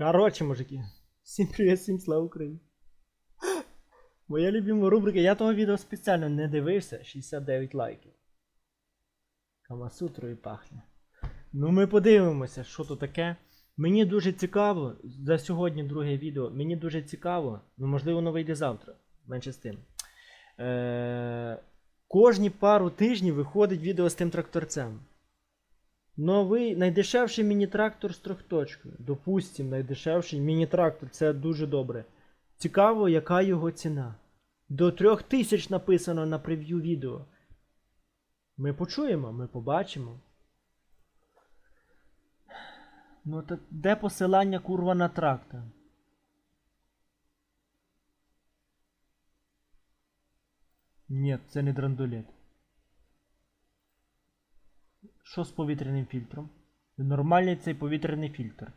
Коротше, мужики. Всім привіт, всім слава Україні. Моя любима рубрика. Я того відео спеціально не дивився. 69 лайків. Камасутрою пахне. Ну ми подивимося, що то таке. Мені дуже цікаво, за сьогодні друге відео, мені дуже цікаво, ну можливо воно вийде завтра, менше з тим. Е- кожні пару тижнів виходить відео з тим тракторцем. Новий найдешевший міні-трактор з трьохточкою. Допустим, найдешевший міні-трактор, це дуже добре. Цікаво, яка його ціна. До 3000 написано на прев'ю відео. Ми почуємо, ми побачимо. Ну так де посилання курва на трактор? Ні, це не драндулет. Що з повітряним фільтром? Нормальний цей повітряний фільтр.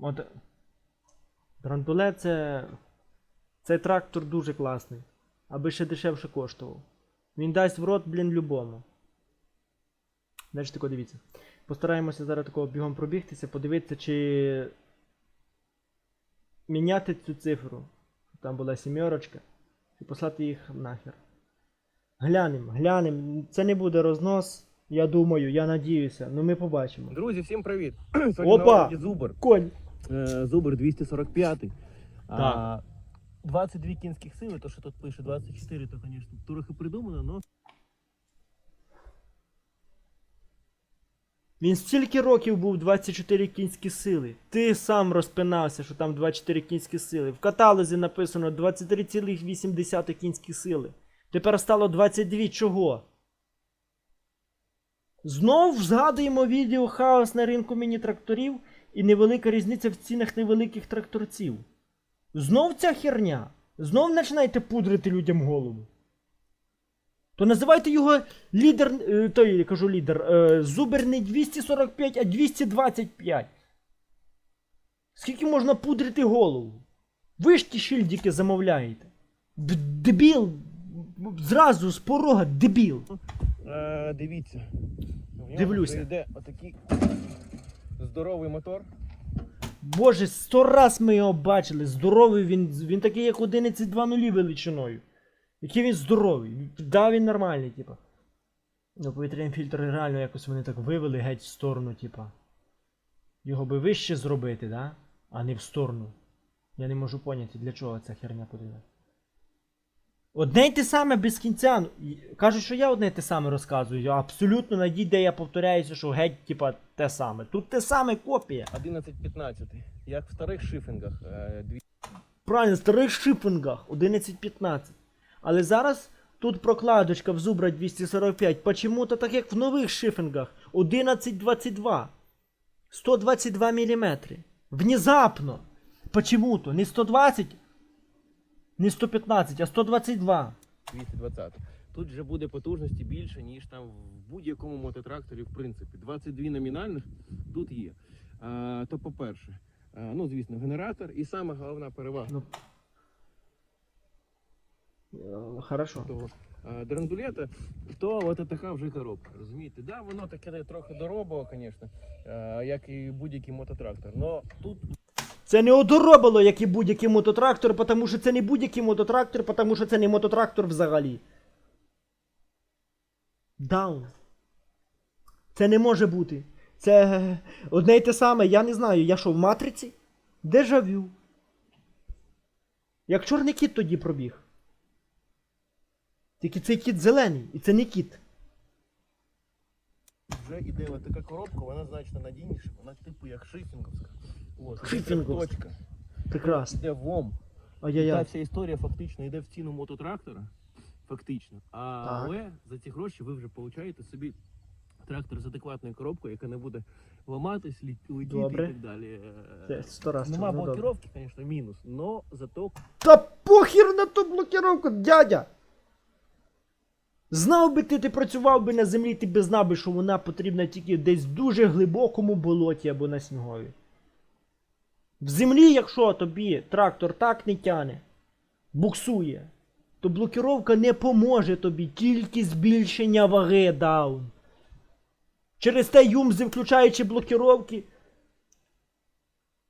От. Драндулет це. Цей трактор дуже класний. Аби ще дешевше коштував. Він дасть в рот, блін, любому. Далі тако дивіться. Постараємося зараз такого бігом пробігтися, подивитися, чи міняти цю цифру. Там була сімерочка. І послати їх нахер. Глянем, глянем. Це не буде рознос. Я думаю, я надіюся. Ну ми побачимо. Друзі, всім привіт! Сьогодні Опа! на огляді Зубр. Конь! Е, Зубр 245. Так. А, 22 кінських сили, то що тут пише 24, то, звісно, трохи придумано, но Він стільки років був 24 кінські сили. Ти сам розпинався, що там 24 кінські сили. В каталозі написано 23,8 кінські сили. Тепер стало 22 чого? Знов згадуємо відео хаос на ринку міні-тракторів і невелика різниця в цінах невеликих тракторців. Знов ця херня. Знов починаєте пудрити людям голову. То називайте його лідер, е, той, я кажу лідер, е, зубер не 245, а 225. Скільки можна пудрити голову? Ви ж ті шильдики замовляєте. Дебіл! Зразу з порога дебіл. е, дивіться. В Дивлюся. вже Йде отакий здоровий мотор. Боже, сто раз ми його бачили. Здоровий він. Він такий, як 11 нулі величиною. Який він здоровий. Да, він нормальний, типа. Ну, повітряні фільтри реально якось вони так вивели геть в сторону, типа. Його би вище зробити, да? А не в сторону. Я не можу поняти, для чого ця херня потрібна. Одне й те саме без кінця. Ну, Кажуть, що я одне й те саме розказую. Абсолютно надій, де я повторяюся, що геть, типа, те саме. Тут те саме копія. 11-15. Як в старих шифінгах. Е, дві- Правильно, в старих шипингах 11.15. Але зараз тут прокладочка в Зубра 245. Почему-то так як в нових шифингах 11.22. 122 мм. Внезапно. Почему-то. Не 120, не 115, а 122. 220. Тут вже буде потужності більше, ніж там в будь-якому мототракторі, в принципі. 22 номінальних тут є. А, то по-перше, ну звісно, генератор і саме головна перевага Ну. Е, Хорошо. того драндулета, то от така вже коробка. Розумієте? Да, воно таке трохи доробило, звісно, як і будь-який мототрактор. Но тут Це не одоробило, як і будь-який мототрактор, тому що це не будь-який мототрактор, тому що це не мототрактор взагалі. Даун. Це не може бути. Це одне й те саме, я не знаю, я що в матриці? Дежавю. Як чорний кіт тоді пробіг. Тільки цей кіт зелений, і це не кіт. вже іде така коробка, вона значно надійніша, вона типу як шифінговська. Точка, Прекрасно. іде вом. Та Ай-яй-яй. вся історія фактично йде в ціну мототрактора. Фактично. А, Так. але за ці гроші ви вже получаєте собі трактор з адекватною коробкою, яка не буде ламатись, лі- летіти Добре. і так далі. Це сто раз. Нема ну, добре. блокировки, звісно, мінус, но зато Та похір на ту блокировку, дядя! Знав би ти, ти працював би на землі, ти би знав би, що вона потрібна тільки десь в дуже глибокому болоті або на снігові. В землі, якщо тобі трактор так не тяне, буксує, то блокировка не поможе тобі, тільки збільшення ваги даун. Через те юмзи, включаючи блокировки,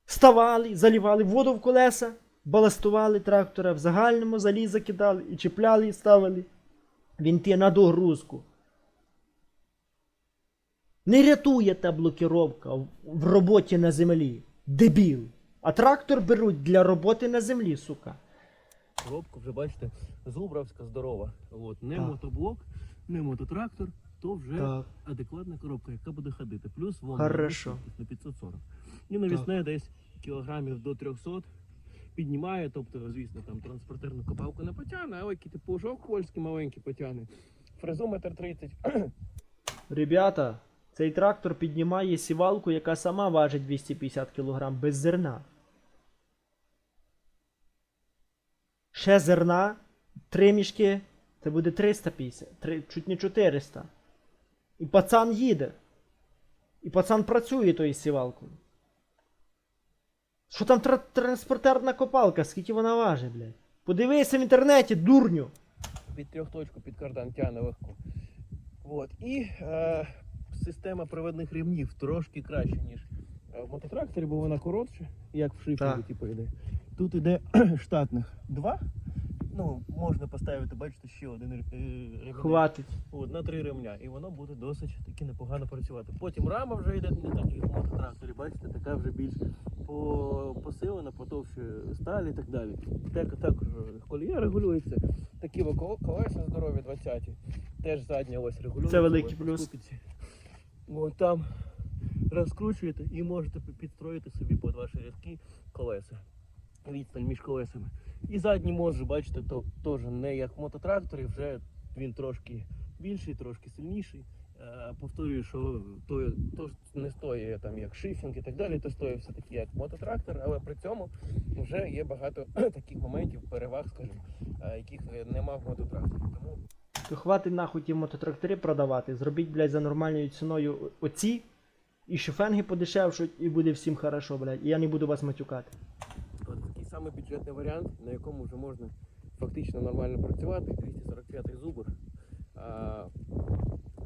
ставали, залівали воду в колеса, баластували трактора, в загальному заліза кидали і чіпляли і ставили вінти на догрузку. Не рятує та блокіровка в роботі на землі. Дебіл. А трактор беруть для роботи на землі, сука. Коробка вже бачите, зубравська здорова. От, не Так. мотоблок, не мототрактор, то вже Так. адекватна коробка, яка буде ходити. Плюс вон Хорошо. на 540. І навісне десь кілограмів до 300 піднімає, тобто, звісно, там транспортерну копалку не потягне, але який типу пужок польський маленький потягне. Фрезу метр 30. Ребята, цей трактор піднімає сівалку, яка сама важить 250 кг без зерна. Ще зерна, три мішки, це буде 350, три, чуть не 400. І пацан їде. І пацан працює тою сівалкою. Що там тра- транспортерна копалка, скільки вона важить, блядь? Подивися в інтернеті, дурню. під трьохточку, під кардан тягне легко. От. І е, система приводних ремнів трошки краще, ніж е, в мототракторі, бо вона коротша, як в шифері, типу, йде. Тут іде штатних два. Ну, можна поставити, бачите, ще один е, ремінь. Хватить. От, на три ремня. І воно буде досить таки непогано працювати. Потім рама вже йде не так, як в мототракторі, бачите, така вже більш посилена, потовще сталі і так далі. Так, також колія регулюється. Такі колеса здорові 20 Теж задня ось регулюється. Це великий плюс. От там розкручуєте і можете підстроїти собі під ваші рядки колеса. Відстань між колесами. І задній може, бачите, то теж не як в мототракторі, вже він трошки більший, трошки сильніший. Е, Повторюю, що то, то не стоїть там як шифінг і так далі, то стоїть все таки як мототрактор, але при цьому вже є багато таких моментів, переваг, скажімо, е, яких нема в мототракторі. Тому То хватить нахуй ті мототрактори продавати. Зробіть, блядь, за нормальною ціною оці. І шифенги подешевшуть, і буде всім хорошо, блядь. І я не буду вас матюкати. Самий бюджетний варіант, на якому вже можна фактично нормально працювати. 245 зубр. А,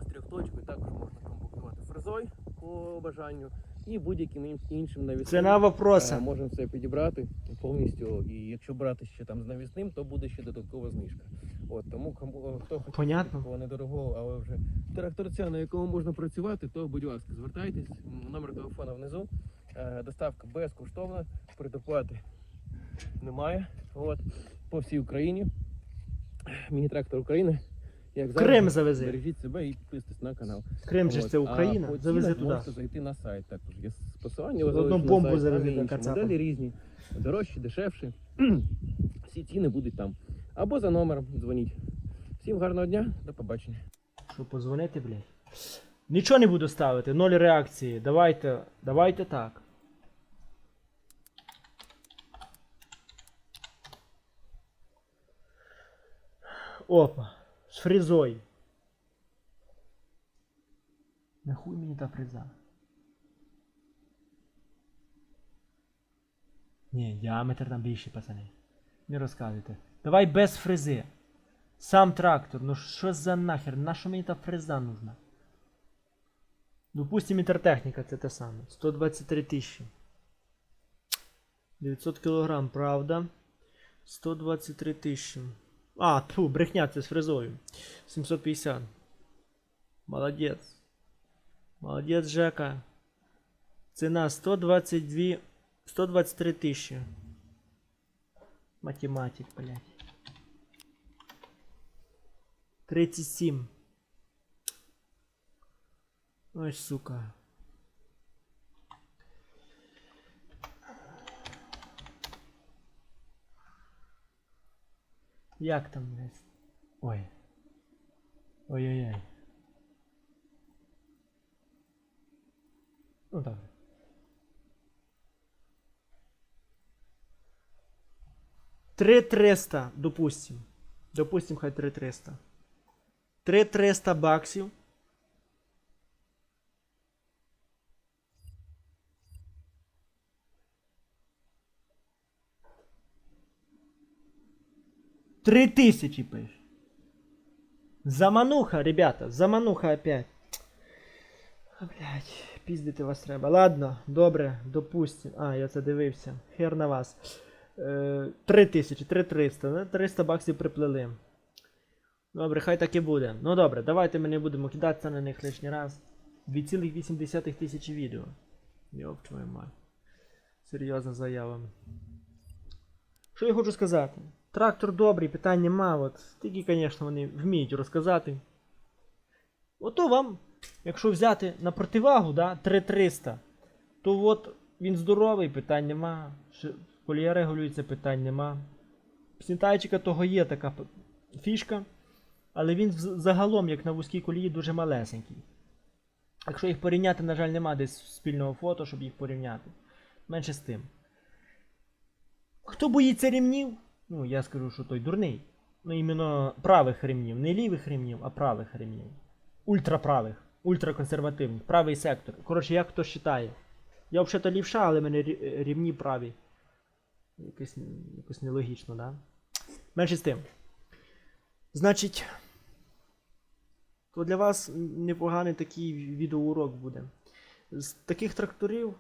з трьохточкою також можна комплектувати фрезою по бажанню і будь-яким іншим навісним. Ціна вопроса. Е, Можемо все підібрати повністю. І якщо брати ще там з навісним, то буде ще додаткова знижка. От тому кому хто хоче недорогого, але вже тракторця, на якому можна працювати, то будь ласка, звертайтесь. Номер телефона внизу. Е, Доставка безкоштовна, предоплати немає. От по всій Україні. Міні-трактор України. Як Крим завези. Бережіть себе і підписуйтесь на канал. Крим же ж це Україна. А Завези туди. Можете зайти на сайт. Також є посилання. Одну на бомбу завези інші Кацапа. Моделі різні, дорожчі, дешевші. Всі ціни будуть там. Або за номером дзвоніть. Всім гарного дня, до побачення. Що позвонити, блядь? Нічого не буду ставити, ноль реакції. Давайте, давайте так. Опа, з фрезой. Нахуй мені та фреза? Ні, діаметр там більший, пацани. Не розказуйте. Давай без фрези. Сам трактор, ну що за нахер? Нащо мені та фреза нужна? Допустим, інтертехніка це те саме. 123 тисячі. 900 кілограм, правда? 123 тисячі. А, тьфу, брехня, це з фрезою. 750. Молодець. Молодець, Жека. Ціна 122. 123 тисячі. Математик, блядь. 37. Ой, сука. Як там, блядь? Ой. Ой-ой-ой. Ну так. Три триста, допустим. Допустим, хай три триста. Три триста баксів. Три тысячи, пиш. Замануха, ребята, замануха опять. А, блядь, піздити вас треба. Ладно, добре, допустим. А, я це дивився. Хер на вас. Е, 3 тисячі, 3300. Ну, 300 баксів приплели. Добре, хай так і буде. Ну добре, давайте ми не будемо кидатися на них лишній раз. 2,8 тисячі відео. Йоп, твою мать. Серйозна заява. Що я хочу сказати? Трактор добрий, питань нема. От, тільки, звісно, вони вміють розказати. Ото вам, якщо взяти на противагу, да, 3300, то от він здоровий, питань нема. Колія регулюється, питань нема. Снітайчика того є така фішка, але він загалом, як на вузькій колії, дуже малесенький. Якщо їх порівняти, на жаль, нема десь спільного фото, щоб їх порівняти. Менше з тим. Хто боїться ремнів? Ну, я скажу, що той дурний. Ну, іменно правих ремнів. Не лівих ремнів, а правих ремнів. Ультраправих, ультраконсервативних, правий сектор. Коротше, як хто вважає. Я взагалі лівша, але в мене рівні праві. Якось, якось нелогічно, да? Менше з тим. Значить, то для вас непоганий такий відеоурок буде. З таких тракторів,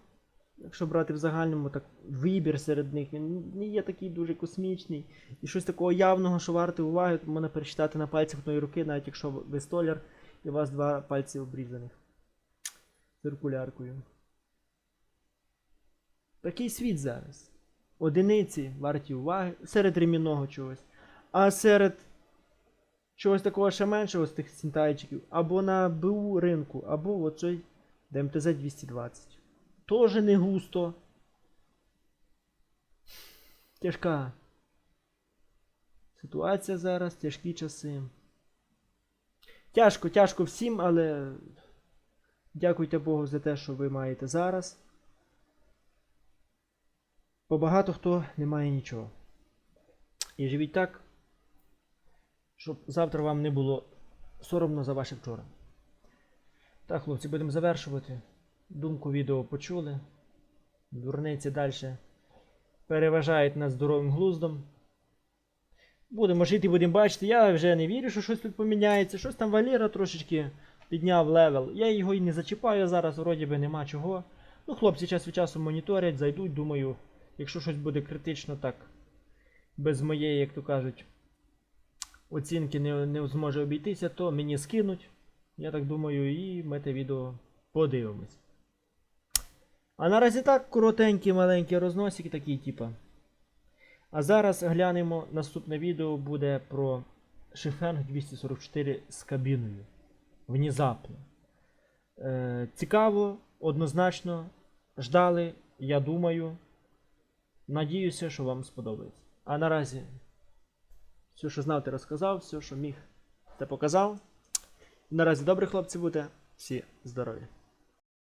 якщо брати в загальному, так вибір серед них, він не є такий дуже космічний. І щось такого явного, що варте уваги, то можна перечитати на пальцях одної руки, навіть якщо ви столяр і у вас два пальці обрізаних циркуляркою. Такий світ зараз. Одиниці варті уваги серед ремінного чогось. А серед чогось такого ще меншого з тих сінтайчиків, або на БУ ринку, або оцей ДМТЗ 220. Тоже не густо. Тяжка. Ситуація зараз, тяжкі часи. Тяжко, тяжко всім, але дякуйте Богу за те, що ви маєте зараз. Бо багато хто не має нічого. І живіть так, щоб завтра вам не було соромно за ваше вчора. Так, хлопці, будемо завершувати. Думку відео почули. Дурниці далі переважають над здоровим глуздом. Будемо жити, будемо бачити. Я вже не вірю, що щось тут поміняється. Щось там Валера трошечки підняв левел. Я його і не зачіпаю зараз, вроді би нема чого. Ну, хлопці час від часу моніторять, зайдуть, думаю, якщо щось буде критично, так без моєї, як то кажуть, оцінки не, не зможе обійтися, то мені скинуть. Я так думаю, і ми те відео подивимось. А наразі так, коротенькі, маленькі розносики такі, типа. А зараз глянемо наступне відео буде про Шифенг 244 з кабіною. Внезапно. Е, цікаво, однозначно. Ждали, я думаю. Надіюся, що вам сподобається. А наразі все, що знав, ти розказав, все, що міг, те показав. Наразі добре, хлопці, будьте. Всі здорові.